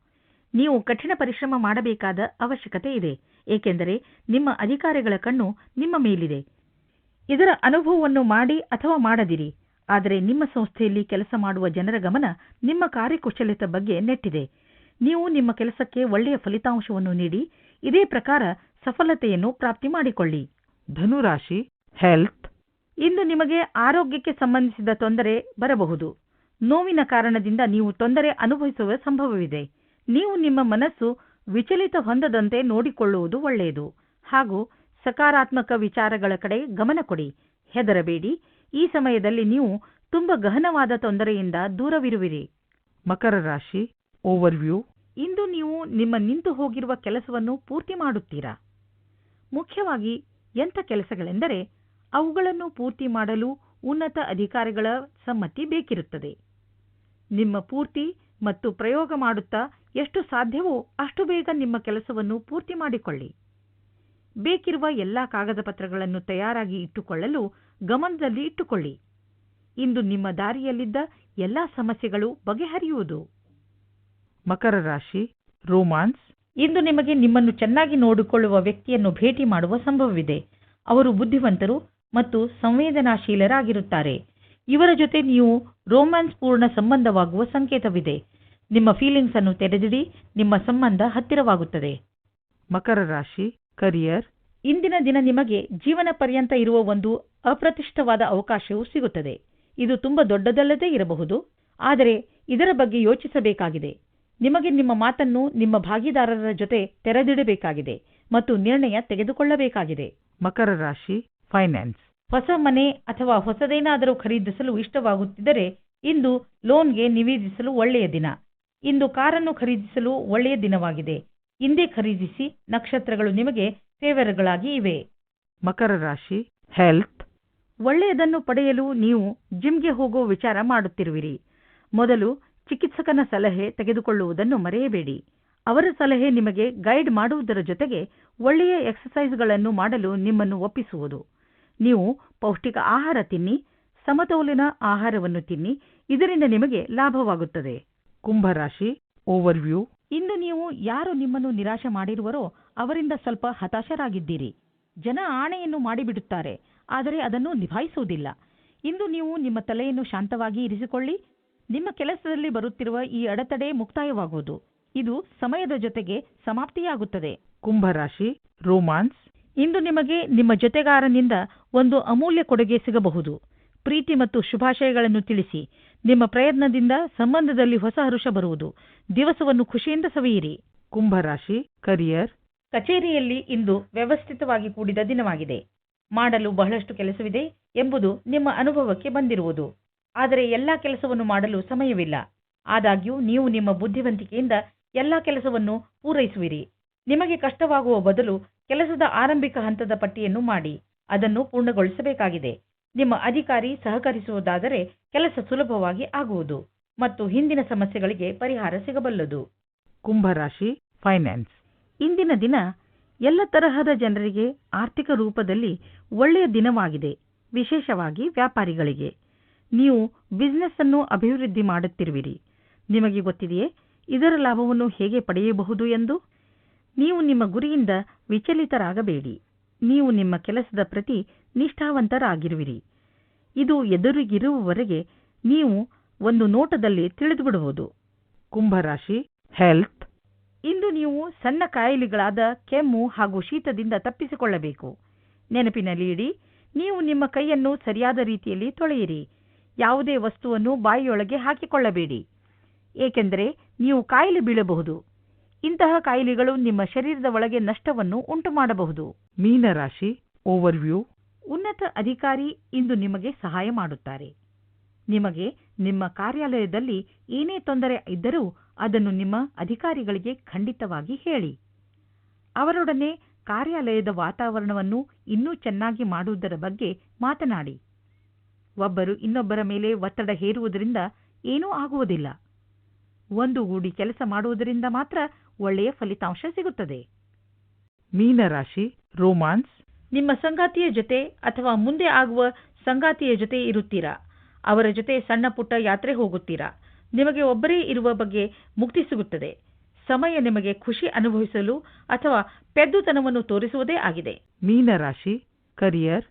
ನೀವು ಕಠಿಣ ಪರಿಶ್ರಮ ಮಾಡಬೇಕಾದ ಅವಶ್ಯಕತೆ ಇದೆ ಏಕೆಂದರೆ ನಿಮ್ಮ ಅಧಿಕಾರಿಗಳ ಕಣ್ಣು ನಿಮ್ಮ ಮೇಲಿದೆ. ಇದರ ಅನುಭವವನ್ನು ಮಾಡಿ ಅಥವಾ ಮಾಡದಿರಿ ಆದರೆ ನಿಮ್ಮ ಸಂಸ್ಥೆಯಲ್ಲಿ ಕೆಲಸ ಮಾಡುವ ಜನರ ಗಮನ ನಿಮ್ಮ ಕಾರ್ಯಕುಶಲತೆ ಬಗ್ಗೆ ನೆಟ್ಟಿದೆ. ನೀವು ನಿಮ್ಮ ಕೆಲಸಕ್ಕೆ ಒಳ್ಳೆಯ ಫಲಿತಾಂಶವನ್ನು ನೀಡಿ ಇದೇ ಪ್ರಕಾರ ಸಫಲತೆಯನ್ನು ಪ್ರಾಪ್ತಿ ಮಾಡಿಕೊಳ್ಳಿ. ಧನುರಾಶಿ ಹೆಲ್ತ್ ಇಂದು ನಿಮಗೆ ಆರೋಗ್ಯಕ್ಕೆ ಸಂಬಂಧಿಸಿದ ತೊಂದರೆ ಬರಬಹುದು. ನೋವಿನ ಕಾರಣದಿಂದ ನೀವು ತೊಂದರೆ ಅನುಭವಿಸುವ ಸಂಭವವಿದೆ. ನೀವು ನಿಮ್ಮ ಮನಸ್ಸು ವಿಚಲಿತ ಹೊಂದದಂತೆ ನೋಡಿಕೊಳ್ಳುವುದು ಒಳ್ಳೆಯದು. ಹಾಗೂ ಸಕಾರಾತ್ಮಕ ವಿಚಾರಗಳ ಕಡೆ ಗಮನ ಕೊಡಿ. ಹೆದರಬೇಡಿ. ಈ ಸಮಯದಲ್ಲಿ ನೀವು ತುಂಬಾ ಗಹನವಾದ ತೊಂದರೆಯಿಂದ ದೂರವಿರುವಿರಿ. ಮಕರ ರಾಶಿ ಓವರ್ವ್ಯೂ ಇಂದು ನೀವು ನಿಮ್ಮ ನಿಂತು ಹೋಗಿರುವ ಕೆಲಸವನ್ನು ಪೂರ್ತಿ ಮಾಡುತ್ತೀರಾ? ಮುಖ್ಯವಾಗಿ ಎಂಥ ಕೆಲಸಗಳೆಂದರೆ ಅವುಗಳನ್ನು ಪೂರ್ತಿ ಮಾಡಲು ಉನ್ನತ ಅಧಿಕಾರಿಗಳ ಸಮ್ಮತಿ ಬೇಕಿರುತ್ತದೆ. ನಿಮ್ಮ ಪೂರ್ತಿ ಮತ್ತು ಪ್ರಯೋಗ ಮಾಡುತ್ತಾ ಎಷ್ಟು ಸಾಧ್ಯವೋ ಅಷ್ಟು ಬೇಗ ನಿಮ್ಮ ಕೆಲಸವನ್ನು ಪೂರ್ತಿ ಮಾಡಿಕೊಳ್ಳಿ. ಬೇಕಿರುವ ಎಲ್ಲಾ ಕಾಗದ ಪತ್ರಗಳನ್ನು ತಯಾರಾಗಿ ಇಟ್ಟುಕೊಳ್ಳಲು ಗಮನದಲ್ಲಿ ಇಟ್ಟುಕೊಳ್ಳಿ. ಇಂದು ನಿಮ್ಮ ದಾರಿಯಲ್ಲಿದ್ದ ಎಲ್ಲಾ ಸಮಸ್ಯೆಗಳು ಬಗೆಹರಿಯುವುದು. ಮಕರ ರಾಶಿ ರೋಮಾನ್ಸ್. ಇಂದು ನಿಮಗೆ ನಿಮ್ಮನ್ನು ಚೆನ್ನಾಗಿ ನೋಡಿಕೊಳ್ಳುವ ವ್ಯಕ್ತಿಯನ್ನು ಭೇಟಿ ಮಾಡುವ ಸಂಭವವಿದೆ. ಅವರು ಬುದ್ಧಿವಂತರು ಮತ್ತು ಸಂವೇದನಾಶೀಲರಾಗಿರುತ್ತಾರೆ. ಇವರ ಜೊತೆ ನೀವು ರೋಮ್ಯಾನ್ಸ್ ಪೂರ್ಣ ಸಂಬಂಧವಾಗುವ ಸಂಕೇತವಿದೆ. ನಿಮ್ಮ ಫೀಲಿಂಗ್ಸ್ ಅನ್ನು ತೆರೆದಿಡಿ ನಿಮ್ಮ ಸಂಬಂಧ ಹತ್ತಿರವಾಗುತ್ತದೆ. ಮಕರ ರಾಶಿ ಕರಿಯರ್ ಇಂದಿನ ದಿನ ನಿಮಗೆ ಜೀವನ ಪರ್ಯಂತ ಇರುವ ಒಂದು ಅಪ್ರತಿಷ್ಠವಾದ ಅವಕಾಶವು ಸಿಗುತ್ತದೆ. ಇದು ತುಂಬಾ ದೊಡ್ಡದಲ್ಲದೇ ಇರಬಹುದು. ಆದರೆ ಇದರ ಬಗ್ಗೆ ಯೋಚಿಸಬೇಕಾಗಿದೆ. ನಿಮಗೆ ನಿಮ್ಮ ಮಾತನ್ನು ನಿಮ್ಮ ಭಾಗಿದಾರರ ಜೊತೆ ತೆರೆದಿಡಬೇಕಾಗಿದೆ ಮತ್ತು ನಿರ್ಣಯ ತೆಗೆದುಕೊಳ್ಳಬೇಕಾಗಿದೆ. ಮಕರ ರಾಶಿ ಫೈನಾನ್ಸ್ ಹೊಸ ಮನೆ ಅಥವಾ ಹೊಸದೇನಾದರೂ ಖರೀದಿಸಲು ಇಷ್ಟವಾಗುತ್ತಿದ್ದರೆ ಇಂದು ಲೋನ್ಗೆ ನಿವೇದಿಸಲು ಒಳ್ಳೆಯ ದಿನ. ಇಂದು ಕಾರನ್ನು ಖರೀದಿಸಲು ಒಳ್ಳೆಯ ದಿನವಾಗಿದೆ. ಇಂದೇ ಖರೀದಿಸಿ ನಕ್ಷತ್ರಗಳು ನಿಮಗೆ ಫೇವರ್ಗಳಾಗಿ ಇವೆ. ಮಕರ ರಾಶಿ ಹೆಲ್ತ್ ಒಳ್ಳೆಯದನ್ನು ಪಡೆಯಲು ನೀವು ಜಿಮ್ಗೆ ಹೋಗೋ ವಿಚಾರ ಮಾಡುತ್ತಿರುವಿರಿ. ಮೊದಲು ಚಿಕಿತ್ಸಕನ ಸಲಹೆ ತೆಗೆದುಕೊಳ್ಳುವುದನ್ನು ಮರೆಯಬೇಡಿ. ಅವರ ಸಲಹೆ ನಿಮಗೆ ಗೈಡ್ ಮಾಡುವುದರ ಜೊತೆಗೆ ಒಳ್ಳೆಯ ಎಕ್ಸಸೈಸ್ಗಳನ್ನು ಮಾಡಲು ನಿಮ್ಮನ್ನು ಒಪ್ಪಿಸುವುದು. ನೀವು ಪೌಷ್ಟಿಕ ಆಹಾರ ತಿನ್ನಿ ಸಮತೋಲನ ಆಹಾರವನ್ನು ತಿನ್ನಿ ಇದರಿಂದ ನಿಮಗೆ ಲಾಭವಾಗುತ್ತದೆ. ಕುಂಭರಾಶಿ ಓವರ್ವ್ಯೂ ಇಂದು ನೀವು ಯಾರು ನಿಮ್ಮನ್ನು ನಿರಾಶೆ ಮಾಡಿರುವರೋ ಅವರಿಂದ ಸ್ವಲ್ಪ ಹತಾಶರಾಗಿದ್ದೀರಿ. ಜನ ಆಣೆಯನ್ನು ಮಾಡಿಬಿಡುತ್ತಾರೆ, ಆದರೆ ಅದನ್ನು ನಿಭಾಯಿಸುವುದಿಲ್ಲ. ಇಂದು ನೀವು ನಿಮ್ಮ ತಲೆಯನ್ನು ಶಾಂತವಾಗಿ ಇರಿಸಿಕೊಳ್ಳಿ. ನಿಮ್ಮ ಕೆಲಸದಲ್ಲಿ ಬರುತ್ತಿರುವ ಈ ಅಡೆತಡೆ ಮುಕ್ತಾಯವಾಗುವುದು. ಇದು ಸಮಯದ ಜೊತೆಗೆ ಸಮಾಪ್ತಿಯಾಗುತ್ತದೆ. ಕುಂಭರಾಶಿ ರೋಮಾನ್ಸ್ ಇಂದು ನಿಮಗೆ ನಿಮ್ಮ ಜೊತೆಗಾರನಿಂದ ಒಂದು ಅಮೂಲ್ಯ ಕೊಡುಗೆ ಸಿಗಬಹುದು. ಪ್ರೀತಿ ಮತ್ತು ಶುಭಾಶಯಗಳನ್ನು ತಿಳಿಸಿ. ನಿಮ್ಮ ಪ್ರಯತ್ನದಿಂದ ಸಂಬಂಧದಲ್ಲಿ ಹೊಸ ಹರುಷ ಬರುವುದು. ದಿವಸವನ್ನು ಖುಷಿಯಿಂದ ಸವಿಯಿರಿ. ಕುಂಭರಾಶಿ ಕರಿಯರ್ ಕಚೇರಿಯಲ್ಲಿ ಇಂದು ವ್ಯವಸ್ಥಿತವಾಗಿ ಕೂಡಿದ ದಿನವಾಗಿದೆ. ಮಾಡಲು ಬಹಳಷ್ಟು ಕೆಲಸವಿದೆ ಎಂಬುದು ನಿಮ್ಮ ಅನುಭವಕ್ಕೆ ಬಂದಿರುವುದು. ಆದರೆ ಎಲ್ಲಾ ಕೆಲಸವನ್ನು ಮಾಡಲು ಸಮಯವಿಲ್ಲ. ಆದಾಗ್ಯೂ ನೀವು ನಿಮ್ಮ ಬುದ್ಧಿವಂತಿಕೆಯಿಂದ ಎಲ್ಲಾ ಕೆಲಸವನ್ನು ಪೂರೈಸುವಿರಿ. ನಿಮಗೆ ಕಷ್ಟವಾಗುವ ಬದಲು ಕೆಲಸದ ಆರಂಭಿಕ ಹಂತದ ಪಟ್ಟಿಯನ್ನು ಮಾಡಿ. ಅದನ್ನು ಪೂರ್ಣಗೊಳಿಸಬೇಕಾಗಿದೆ. ನಿಮ್ಮ ಅಧಿಕಾರಿ ಸಹಕರಿಸುವುದಾದರೆ ಕೆಲಸ ಸುಲಭವಾಗಿ ಆಗುವುದು ಮತ್ತು ಹಿಂದಿನ ಸಮಸ್ಯೆಗಳಿಗೆ ಪರಿಹಾರ ಸಿಗಬಲ್ಲದು. ಕುಂಭರಾಶಿ ಫೈನಾನ್ಸ್ ಇಂದಿನ ದಿನ ಎಲ್ಲ ತರಹದ ಜನರಿಗೆ ಆರ್ಥಿಕ ರೂಪದಲ್ಲಿ ಒಳ್ಳೆಯ ದಿನವಾಗಿದೆ, ವಿಶೇಷವಾಗಿ ವ್ಯಾಪಾರಿಗಳಿಗೆ. ನೀವು ಬಿಸ್ನೆಸ್ ಅನ್ನು ಅಭಿವೃದ್ಧಿ ಮಾಡುತ್ತಿರುವಿರಿ. ನಿಮಗೆ ಗೊತ್ತಿದೆಯೇ? ಇದರ ಲಾಭವನ್ನು ಹೇಗೆ ಪಡೆಯಬಹುದು ಎಂದು? ನೀವು ನಿಮ್ಮ ಗುರಿಯಿಂದ ವಿಚಲಿತರಾಗಬೇಡಿ. ನೀವು ನಿಮ್ಮ ಕೆಲಸದ ಪ್ರತಿ ನಿಷ್ಠಾವಂತರಾಗಿರುವಿರಿ. ಇದು ಎದುರಿಗಿರುವವರೆಗೆ ನೀವು ಒಂದು ನೋಟದಲ್ಲಿ ತಿಳಿದುಬಿಡುವುದು. ಕುಂಭರಾಶಿ ಹೆಲ್ತ್ ಇಂದು ನೀವು ಸಣ್ಣ ಕಾಯಿಲೆಗಳಾದ ಕೆಮ್ಮು ಹಾಗೂ ಶೀತದಿಂದ ತಪ್ಪಿಸಿಕೊಳ್ಳಬೇಕು. ನೆನಪಿನಲ್ಲಿ ಇಡಿ ನೀವು ನಿಮ್ಮ ಕೈಯನ್ನು ಸರಿಯಾದ ರೀತಿಯಲ್ಲಿ ತೊಳೆಯಿರಿ. ಯಾವುದೇ ವಸ್ತುವನ್ನು ಬಾಯಿಯೊಳಗೆ ಹಾಕಿಕೊಳ್ಳಬೇಡಿ. ಏಕೆಂದರೆ ನೀವು ಕಾಯಿಲೆ ಬೀಳಬಹುದು. ಇಂತಹ ಕಾಯಿಲೆಗಳು ನಿಮ್ಮ ಶರೀರದ ಒಳಗೆ ನಷ್ಟವನ್ನು ಉಂಟುಮಾಡಬಹುದು. ಮೀನರಾಶಿ ಓವರ್ವ್ಯೂ ಉನ್ನತ ಅಧಿಕಾರಿ ಇಂದು ನಿಮಗೆ ಸಹಾಯ ಮಾಡುತ್ತಾರೆ. ನಿಮಗೆ ನಿಮ್ಮ ಕಾರ್ಯಾಲಯದಲ್ಲಿ ಏನೇ ತೊಂದರೆ ಇದ್ದರೂ ಅದನ್ನು ನಿಮ್ಮ ಅಧಿಕಾರಿಗಳಿಗೆ ಖಂಡಿತವಾಗಿ ಹೇಳಿ. ಅವರೊಡನೆ ಕಾರ್ಯಾಲಯದ ವಾತಾವರಣವನ್ನು ಇನ್ನೂ ಚೆನ್ನಾಗಿ ಮಾಡುವುದರ ಬಗ್ಗೆ ಮಾತನಾಡಿ. ಒಬ್ಬರು ಇನ್ನೊಬ್ಬರ ಮೇಲೆ ಒತ್ತಡ ಹೇರುವುದರಿಂದ ಏನೂ ಆಗುವುದಿಲ್ಲ. ಒಂದುಗೂಡಿ ಕೆಲಸ ಮಾಡುವುದರಿಂದ ಮಾತ್ರ ಒಳ್ಳೆಯ ಫಲಿತಾಂಶ ಸಿಗುತ್ತದೆ. ಮೀನರಾಶಿ, ರೋಮಾನ್ಸ್ ನಿಮ್ಮ ಸಂಗಾತಿಯ ಜೊತೆ ಅಥವಾ ಮುಂದೆ ಆಗುವ ಸಂಗಾತಿಯ ಜೊತೆ ಇರುತ್ತೀರಾ? ಅವರ ಜೊತೆ ಸಣ್ಣ ಪುಟ್ಟ ಯಾತ್ರೆ ಹೋಗುತ್ತೀರಾ? ನಿಮಗೆ ಒಬ್ಬರೇ ಇರುವ ಬಗ್ಗೆ ಮುಕ್ತಿ ಸಿಗುತ್ತದೆ. ಸಮಯ ನಿಮಗೆ ಖುಷಿ ಅನುಭವಿಸಲು ಅಥವಾ ಪೆದ್ದುತನವನ್ನು ತೋರಿಸುವುದೇ ಆಗಿದೆ. ಮೀನರಾಶಿ ಕರಿಯರ್.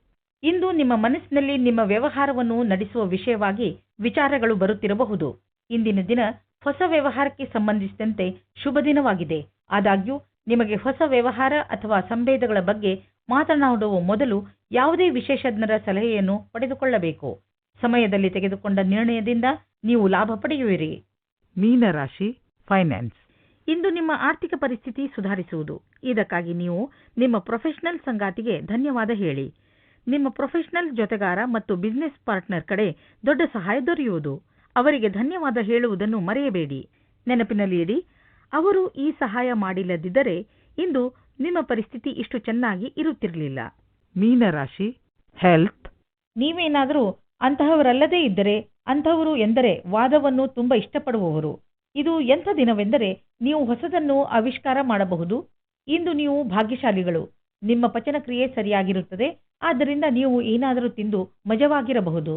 ಇಂದು ನಿಮ್ಮ ಮನಸ್ಸಿನಲ್ಲಿ ನಿಮ್ಮ ವ್ಯವಹಾರವನ್ನು ನಡೆಸುವ ವಿಷಯವಾಗಿ ವಿಚಾರಗಳು ಬರುತ್ತಿರಬಹುದು. ಇಂದಿನ ದಿನ ಹೊಸ ವ್ಯವಹಾರಕ್ಕೆ ಸಂಬಂಧಿಸಿದಂತೆ ಶುಭ ದಿನವಾಗಿದೆ. ಆದಾಗ್ಯೂ ನಿಮಗೆ ಹೊಸ ವ್ಯವಹಾರ ಅಥವಾ ಸಂಭೇದಗಳ ಬಗ್ಗೆ ಮಾತನಾಡುವ ಮೊದಲು ಯಾವುದೇ ವಿಶೇಷಜ್ಞರ ಸಲಹೆಯನ್ನು ಪಡೆದುಕೊಳ್ಳಬೇಕು. ಸಮಯದಲ್ಲಿ ತೆಗೆದುಕೊಂಡ ನಿರ್ಣಯದಿಂದ ನೀವು ಲಾಭ ಪಡೆಯುವಿರಿ. ಮೀನರಾಶಿ ಫೈನಾನ್ಸ್ ಇಂದು ನಿಮ್ಮ ಆರ್ಥಿಕ ಪರಿಸ್ಥಿತಿ ಸುಧಾರಿಸುವುದು. ಇದಕ್ಕಾಗಿ ನೀವು ನಿಮ್ಮ ಪ್ರೊಫೆಷನಲ್ ಸಂಗಾತಿಗೆ ಧನ್ಯವಾದ ಹೇಳಿ. ನಿಮ್ಮ ಪ್ರೊಫೆಷನಲ್ ಜೊತೆಗಾರ ಮತ್ತು ಬಿಸಿನೆಸ್ ಪಾರ್ಟ್ನರ್ ಕಡೆ ದೊಡ್ಡ ಸಹಾಯ ದೊರೆಯುವುದು. ಅವರಿಗೆ ಧನ್ಯವಾದ ಹೇಳುವುದನ್ನು ಮರೆಯಬೇಡಿ. ನೆನಪಿನಲ್ಲಿ ಇಡಿ ಅವರು ಈ ಸಹಾಯ ಮಾಡಿಲ್ಲದಿದ್ದರೆ ಇಂದು ನಿಮ್ಮ ಪರಿಸ್ಥಿತಿ ಇಷ್ಟು ಚೆನ್ನಾಗಿ ಇರುತ್ತಿರಲಿಲ್ಲ. ಮೀನರಾಶಿ ಹೆಲ್ತ್ ನೀವೇನಾದರೂ ಅಂತಹವರಲ್ಲದೇ ಇದ್ದರೆ ಅಂತಹವರು ಎಂದರೆ ವಾದವನ್ನು ತುಂಬಾ ಇಷ್ಟಪಡುವವರು. ಇದು ಎಂಥ ದಿನವೆಂದರೆ ನೀವು ಹೊಸದನ್ನು ಆವಿಷ್ಕಾರ ಮಾಡಬಹುದು. ಇಂದು ನೀವು ಭಾಗ್ಯಶಾಲಿಗಳು. ನಿಮ್ಮ ಪಚನಕ್ರಿಯೆ ಸರಿಯಾಗಿರುತ್ತದೆ. ಆದ್ದರಿಂದ ನೀವು ಏನಾದರೂ ತಿಂದು ಮಜವಾಗಿರಬಹುದು.